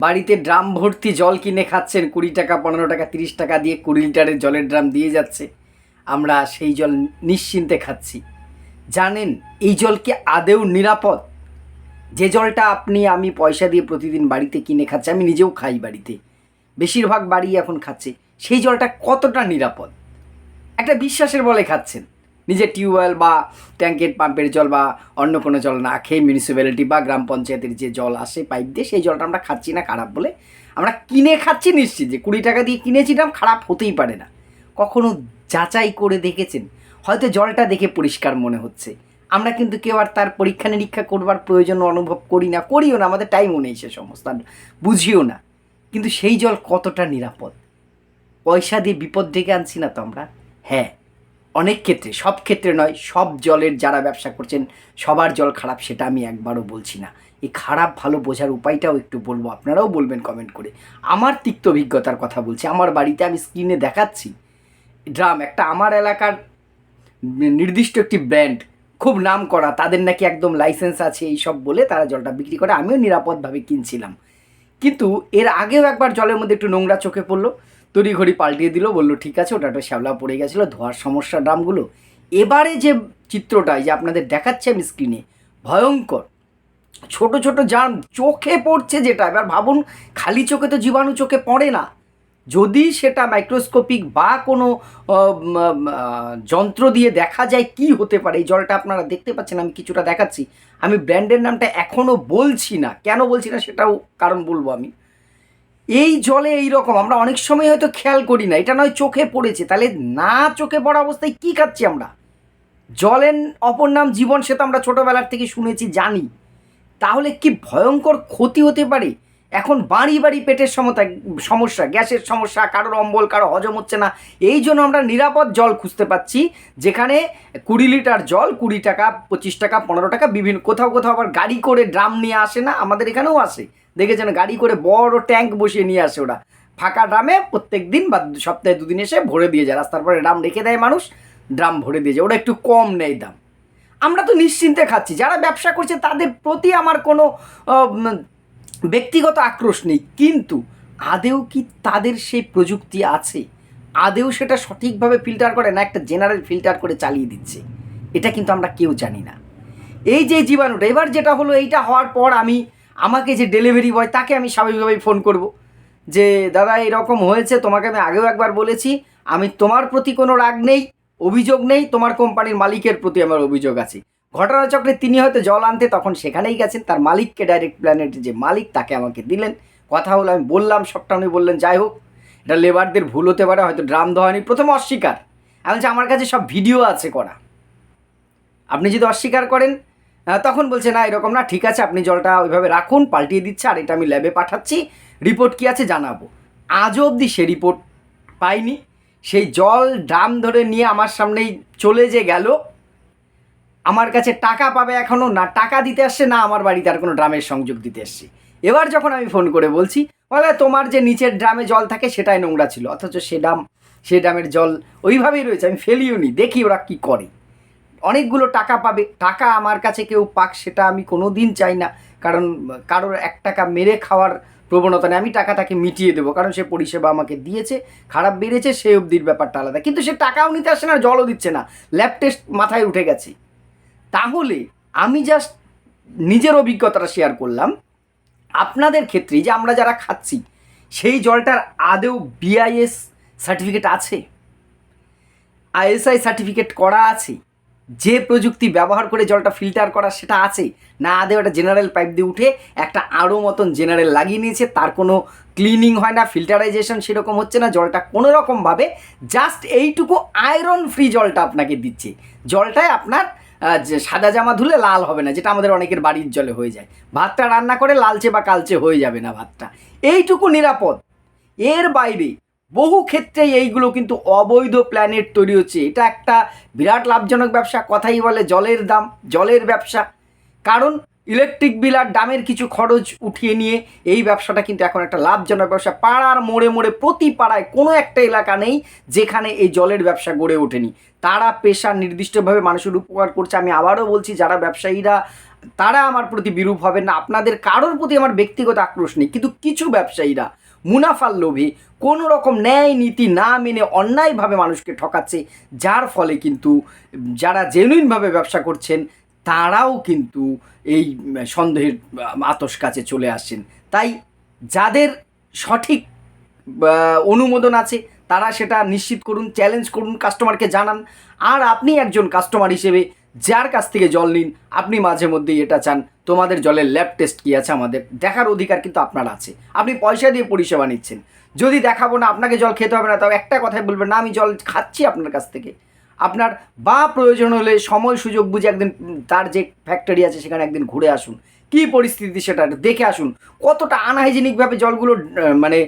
বাড়িতে ড্রাম ভর্তি জল কিনে খাচ্ছেন কুড়ি টাকা, পনেরো টাকা, তিরিশ টাকা দিয়ে কুড়ি লিটারের জলের ড্রাম দিয়ে যাচ্ছে। আমরা সেই জল নিশ্চিন্তে খাচ্ছি। জানেন, এই জল কি আদেও নিরাপদ? যে জলটা আপনি, আমি পয়সা দিয়ে প্রতিদিন বাড়িতে কিনে খাচ্ছি, আমি নিজেও খাই বাড়িতে। বেশিরভাগ বাড়ি এখন খাচ্ছে। সেই জলটা কতটা নিরাপদ? একটা বিশ্বাসের বলে খাচ্ছেন। নিজের টিউবওয়েল বা ট্যাঙ্কের পাম্পের জল বা অন্য কোনো জল না খেয়ে মিউনিসিপ্যালিটি বা গ্রাম পঞ্চায়েতের যে জল আসে পাইপ দিয়ে সেই জলটা আমরা খাচ্ছি না, খারাপ বলে আমরা কিনে খাচ্ছি নিশ্চিত যে কুড়ি টাকা দিয়ে কিনেছিলাম খারাপ হতেই পারে না। কখনো যাচাই করে দেখেছেন? হয়তো জলটা দেখে পরিষ্কার মনে হচ্ছে। আমরা কিন্তু কেউ আর তার পরীক্ষা নিরীক্ষা করবার প্রয়োজন অনুভব করি না, করিও না, আমাদের টাইমও নেই সে সমস্ত বুঝিও না। কিন্তু সেই জল কতটা নিরাপদ? পয়সা দিয়ে বিপদ ডেকে আনছি না তো আমরা? হ্যাঁ অনেক ক্ষেত্রে, সব ক্ষেত্রে নয়, সব জলের যারা ব্যবসা করছেন, সবার জল খারাপ সেটা আমি একবারও বলছি না। এই খারাপ ভালো বোঝার উপায়টাও একটু বলব, আপনারাও বলবেন কমেন্ট করে। আমার তিক্ত অভিজ্ঞতার কথা বলছি, আমার বাড়িতে আমি স্ক্রিনে দেখাচ্ছি। ড্রাম, একটা আমার এলাকার নির্দিষ্ট একটি ব্র্যান্ড খুব নাম করা, তাদের নাকি একদম লাইসেন্স আছে, এই সব বলে তারা জলটা বিক্রি করে, আমিও নিরাপদভাবে কিনছিলাম। কিন্তু এর আগেও একবার জলের মধ্যে একটু নোংরা চোখে পড়ল তড়ি ঘড়ি পাল্টিয়ে দিল, বলল, ঠিক আছে, ওটা একটা শ্যাওলা পড়ে গেছিল, ধোয়ার সমস্যা, ড্রামগুলো। এবারে যে চিত্রটা যে আপনাদের দেখাচ্ছে আমি স্ক্রিনে ভয়ঙ্কর। ছোট ছোট জাম চোখে পড়ছে যেটা, এবার ভাবুন, খালি চোখে তো জীবাণু চোখে পড়ে না। যদি সেটা মাইক্রোস্কোপিক বা কোনো যন্ত্র দিয়ে দেখা যায়, কি হতে পারে? এই জলটা আপনারা দেখতে পাচ্ছেন, আমি কিছুটা দেখাচ্ছি। আমি ব্র্যান্ডের নামটা এখনও বলছি না। কেন বলছি না, সেটাও কারণ বলব আমি। এই জলে এই রকম আমরা অনেক সময় হয়তো খেয়াল করি না, এটা নয় চোখে পড়েছে, তাহলে না চোখে পড়া অবস্থায় কি খাচ্ছি আমরা? জলের অপর নাম জীবন, সে তো আমরা ছোটোবেলার থেকে শুনেছি, জানি। তাহলে কি ভয়ঙ্কর ক্ষতি হতে পারে? এখন বাড়ি বাড়ি পেটের সমতা সমস্যা, গ্যাসের সমস্যা, কারোর অম্বল, কারও হজম হচ্ছে না। এই জন্য আমরা নিরাপদ জল খুঁজতে পাচ্ছি, যেখানে কুড়ি লিটার জল, কুড়ি টাকা, পঁচিশ টাকা, পনেরো টাকা, বিভিন্ন কোথাও কোথাও আবার গাড়ি করে ড্রাম নিয়ে আসে না, আমাদের এখানেও আসে। দেখেছেন, গাড়ি করে বড় ট্যাঙ্ক বসিয়ে নিয়ে আসে ওরা। ফাঁকা ড্রামে প্রত্যেক দিন বা সপ্তাহে দুদিন এসে ভরে দিয়ে যায়, রাস্তার পরে ড্রাম রেখে দেয় মানুষ, ড্রাম ভরে দিয়ে যায়। ওরা একটু কম নেয় দাম। আমরা তো নিশ্চিন্তে খাচ্ছি, যারা ব্যবসা করছে তাদের প্রতি আমার কোনো ব্যক্তিগত আক্রোশ নেই, কিন্তু আদেও কি তাদের সেই প্রযুক্তি আছে? আদেও সেটা সঠিকভাবে ফিল্টার করে না একটা জেনারেল ফিল্টার করে চালিয়ে দিচ্ছে? এটা কিন্তু আমরা কেউ জানি না। এই যে জীবাণুটা এবার যেটা হলো, এইটা হওয়ার পর আমি আমাকে যে ডেলিভারি বয় তাকে আমি স্বাভাবিকভাবেই ফোন করব। যে, দাদা, এরকম হয়েছে, তোমাকে আমি আগেও একবার বলেছি, আমি তোমার প্রতি কোনো রাগ নেই, অভিযোগ নেই, তোমার কোম্পানির মালিকের প্রতি আমার অভিযোগ আছে। ঘটনাচক্রে তিনি হয়তো জল আনতে তখন সেখানেই গেছেন, তার মালিককে ডাইরেক্ট প্ল্যানেটের যে মালিক তাকে আমাকে দিলেন। কথা হলো, আমি বললাম সবটা উনি বললেন, যাই হোক, এটা লেবারদের ভুল হতে পারে, হয়তো ড্রাম ধোয়ানি প্রথমে অস্বীকার। আমি বলছি, আমার কাছে সব ভিডিও আছে করা। আপনি যদি অস্বীকার করেন তখন বলছে, না, এরকম না, ঠিক আছে, আপনি জলটা ওইভাবে রাখুন, পাল্টিয়ে দিচ্ছে, আর এটা আমি ল্যাবে পাঠাচ্ছি রিপোর্ট কী আছে জানাব। আজও অবধি সে রিপোর্ট পাইনি। সেই জল, ড্রাম ধরে নিয়ে আমার সামনেই চলে যে গেল আমার কাছে টাকা পাবে এখনও না, টাকা দিতে আসছে, না আমার বাড়িতে আর কোনো ড্রামের সংযোগ দিতে আসছে এবার যখন আমি ফোন করে বলছি, বলে, তোমার যে নিচের ড্রামে জল থাকে, সেটাই নোংরা ছিল, অথচ সে ড্রাম, সে ড্রামের জল ওইভাবেই রয়েছে, আমি ফেলিও নি, দেখি ওরা কী করে। অনেকগুলো টাকা পাবে, টাকা আমার কাছে কেউ পাক, সেটা আমি কোনো দিন চাই না, কারণ কারোর এক টাকা মেরে খাওয়ার প্রবণতা নেই, আমি টাকা তাকে মিটিয়ে দেবো, কারণ সে পরিষেবা আমাকে দিয়েছে, খারাপ বেড়েছে, সে অবধির ব্যাপারটা আলাদা, কিন্তু সে টাকাও নিতে আসে না জলও দিচ্ছে না, ল্যাব টেস্ট মাথায় উঠে গেছে। তাহলে আমি জাস্ট নিজের অভিজ্ঞতাটা শেয়ার করলাম। আপনাদের ক্ষেত্রে যে আমরা যারা খাচ্ছি, সেই জলটার আদৌ বিআইএস সার্টিফিকেট আছে? আইএসআই সার্টিফিকেট করা আছে? যে প্রযুক্তি ব্যবহার করে জলটা ফিল্টার করা সেটা আছে? না আদে ওটা জেনারেল পাইপ দিয়ে উঠে একটা আরও মতন জেনারেল লাগিয়ে নিয়েছে, তার কোনো ক্লিনিং হয় না ফিল্টারাইজেশন সেরকম হচ্ছে না, জলটা কোনো রকমভাবে জাস্ট এইটুকু আয়রন ফ্রি জলটা আপনাকে দিচ্ছে। জলটায় আপনার সাদা জামা ধুলে লাল হবে না, যেটা আমাদের অনেকের বাড়ির জলে হয়ে যায়। ভাতটা রান্না করে লালচে বা কালচে হয়ে যাবে না ভাতটা। এইটুকু নিরাপদ। এর বাইরে বহু ক্ষেত্রে এইগুলো কিন্তু অবৈধ প্ল্যানেট তৈরি হচ্ছে। এটা একটা বিরাট লাভজনক ব্যবসা, কথাই বলে জলের দাম, জলের ব্যবসা। কারণ ইলেকট্রিক বিল আর দামের কিছু খরচ উঠিয়ে নিয়ে এই ব্যবসাটা কিন্তু এখন একটা লাভজনক ব্যবসা। পাড়ার মোড়ে মোড়ে, প্রতি পাড়ায় কোনো একটা এলাকা নেই যেখানে এই জলের ব্যবসা গড়ে ওঠেনি। তারা পেশা নির্দিষ্টভাবে মানুষের উপকার করছে। আমি আবারও বলছি, যারা ব্যবসায়ীরা, তারা আমার প্রতি বিরূপ হবেন না। আপনাদের কারোর প্রতি আমার ব্যক্তিগত আক্রোশ নেই। কিন্তু কিছু ব্যবসায়ীরা মুনাফার লোভে কোনো রকম ন্যায় নীতি না মেনে অন্যায়ভাবে মানুষকে ঠকাচ্ছে, যার ফলে কিন্তু যারা জেনুইনভাবে ব্যবসা করছেন তারাও কিন্তু এই সন্দেহের আতস কাছে চলে আসছেন। তাই যাদের সঠিক অনুমোদন আছে, তারা সেটা নিশ্চিত করুন চ্যালেঞ্জ করুন কাস্টমারকে জানান। আর আপনি একজন কাস্টমার হিসেবে যার কাছ থেকে জল নিন, আপনি মাঝে মধ্যেই এটা চান, তোমাদের জলের ল্যাব টেস্ট কী আছে আমাদের, দেখার অধিকার কিন্তু আপনার আছে। আপনি পয়সা দিয়ে পরিষেবা নিচ্ছেন। যদি দেখাবো না, আপনাকে জল খেতে হবে না তাও একটা কথাই বলবেন, না, আমি জল খাচ্ছি আপনার কাছ থেকে। আপনার বা প্রয়োজন হলে সময় সুযোগ বুঝে একদিন তার যে ফ্যাক্টরি আছে সেখানে একদিন ঘুরে আসুন। কী পরিস্থিতি সেটা দেখে আসুন। কতটা আনহাইজেনিকভাবে জলগুলো মানে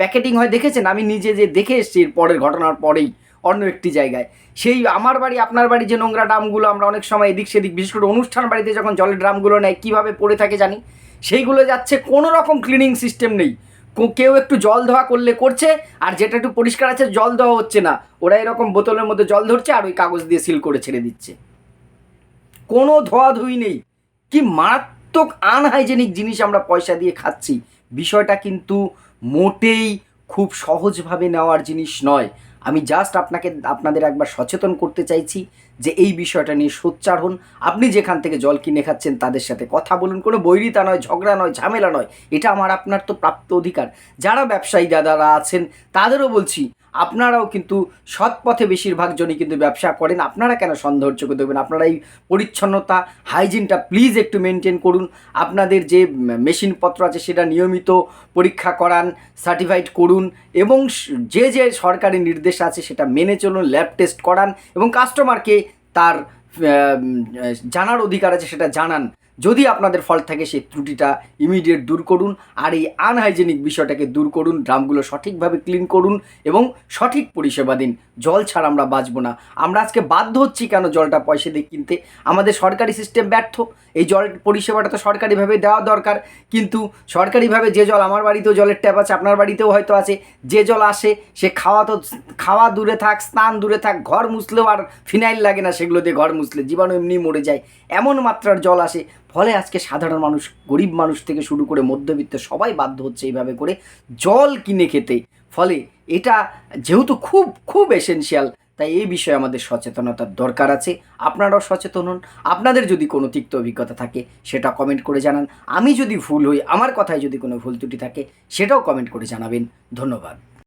প্যাকেটিং হয় দেখেছেন? আমি নিজে যে দেখে এসেছি পরের ঘটনার পরেই অন্য একটি জায়গায়। সেই আমার বাড়ি, আপনার বাড়ি যে নোংরা ড্রামগুলো আমরা অনেক সময় এদিক সেদিক, বিশেষ করে অনুষ্ঠান বাড়িতে যখন জলের ড্রামগুলো নেয়, কীভাবে পড়ে থাকে জানি? সেইগুলো যাচ্ছে, কোনো রকম ক্লিনিং সিস্টেম নেই। কেউ একটু জল ধোয়া করলে করছে, আর যেটা একটু পরিষ্কার আছে জল দেওয়া হচ্ছে না। ওরা এরকম বোতলের মধ্যে জল ধরছে আর ওই কাগজ দিয়ে সিল করে ছেড়ে দিচ্ছে। কোনো ধোয়া ধুই নেই। কি মারাত্মক আনহাইজেনিক জিনিস আমরা পয়সা দিয়ে খাচ্ছি। বিষয়টা কিন্তু মোটেই খুব সহজভাবে নেওয়ার জিনিস নয়। আমি জাস্ট আপনাকে, আপনাদের একবার সচেতন করতে চাইছি যে এই বিষয়টা নিয়ে সোচ্চার হন। আপনি যেখান থেকে জল কিনে খাচ্ছেন তাদের সাথে কথা বলুন। কোনো বৈরিতা নয়, ঝগড়া নয়, ঝামেলা নয়। এটা আমার আপনার তো প্রাপ্ত অধিকার। যারা ব্যবসায়ী দাদারা আছেন, তাদেরও বলছি আপনারাও কিন্তু সৎ পথে বেশিরভাগ জনই কিন্তু ব্যবসা করেন। আপনারা কেন সন্দেহ চোখে দেখবেন? আপনারা এই পরিচ্ছন্নতা হাইজিনটা প্লিজ একটু মেনটেন করুন। আপনাদের যে মেশিনপত্র আছে সেটা নিয়মিত পরীক্ষা করান সার্টিফাইড করুন এবং যে যে সরকারি নির্দেশ আছে সেটা মেনে চলুন ল্যাব টেস্ট করান এবং কাস্টমারকে তার জানার অধিকার আছে সেটা জানান। যদি আপনাদের ফল্ট থাকে সেই ত্রুটিটা ইমিডিয়েট দূর করুন আর এই আনহাইজেনিক বিষয়টাকে দূর করুন, ড্রামগুলো সঠিকভাবে ক্লিন করুন এবং সঠিক পরিষেবা দিন। জল ছাড়া আমরা বাঁচবো না। আমরা আজকে বাধ্য হচ্ছি কেন জলটা পয়সা দিয়ে কিনতে? আমাদের সরকারি সিস্টেম ব্যর্থ। এই জল পরিষেবাটা তো সরকারিভাবে দেওয়া দরকার। কিন্তু সরকারিভাবে যে জল আমার বাড়িতেও জলের ট্যাপ আছে, আপনার বাড়িতেও হয়তো আছে। যে জল আসে, সে খাওয়া তো খাওয়া দূরে থাক, স্নান দূরে থাক, ঘর মুছলেও আর ফিনাইল লাগে না সেগুলো দিয়ে ঘর মুছলে। জীবাণু এমনি মরে যায়। এমন মাত্রার জল আসে ফলে আজকে সাধারণ মানুষ, গরিব মানুষ থেকে শুরু করে মধ্যবিত্ত সবাই বাধ্য হচ্ছে এইভাবে করে জল কিনে খেতে। ফলে এটা যেহেতু খুব খুব এসেনশিয়াল তাই এই বিষয়ে আমাদের সচেতনতার দরকার আছে। আপনারাও সচেতন হন। আপনাদের যদি কোনো তিক্ত অভিজ্ঞতা থাকে, সেটা কমেন্ট করে জানান। আমি যদি ভুল হই, আমার কথায় যদি কোনো ভুল ত্রুটি থাকে, সেটাও কমেন্ট করে জানাবেন। ধন্যবাদ।